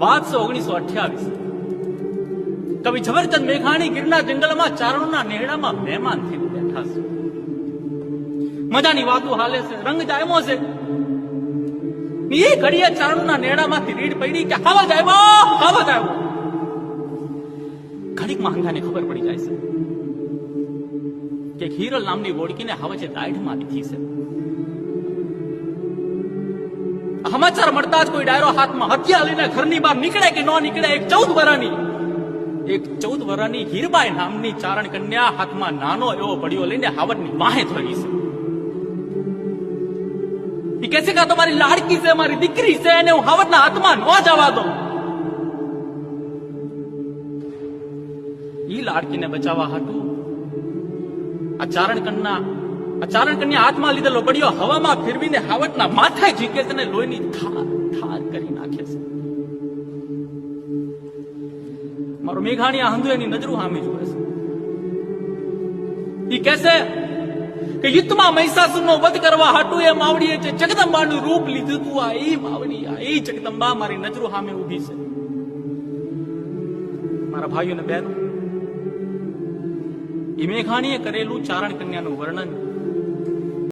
વાત ઓગણીસો અઠ્યાવીસ. કવિ ઝવેરચંદ મેઘાણી ગીરના જંગલમાં ચારણોના નેહડામાં મહેમાન થઈને બેઠા છે. મજાની વાતો હાલે છે, રંગ જાયમો છે. એ ઘડીએ ચારણોના નેહડામાંથી રીડ પડી કે હવા જાયમો હવા જાયમો ઘડીક માંગાને ખબર પડી જાય છે કે હિરલ નામની વોડકીને હવે છે દાઢમાં લીધી છે. સમાચાર મળતા જ કોઈ ડાયરો હાથમાં હથિયાર લઈને ઘરની બહાર નીકળે કે ન નીકળે, એક ચૌદ વરાની, એક ચૌદ વરાની હીરબાઈ નામની ચારણ કન્યા હાથમાં નાનો એવો પડ્યો લઈને હાવડની માહે થઈ છે. એ કહે છે કે તમારી લાડકી છે, મારી દીકરી છે, એને હું હાવડના હાથમાં ન જવા દઉં. ઈ લાડકીને બચાવવા હતું આ ચારણ કન્યા ચારણ કન્યા હાથમાં લીધેલો પડ્યો હવામાં ફેરવીને હાવટના માથે ઝીકે છે લોહીની થાર થાર કરી નાખે છે. મારો મેઘાણી આ હંધુ એની નજરું સામે જોવે છે. ઈ કહેશે કે યુદ્ધમાં મહિષાસુરનો વધ કરવા હાટું એ માવડીએ જે જગદંબાનું રૂપ લીધું તું આ એ માવડી, આ એ જગદંબા મારી નજરો સામે ઊભી છે. મારા ભાઈઓ ને બહેનો એ મેઘાણીએ કરેલું ચારણ કન્યાનું વર્ણન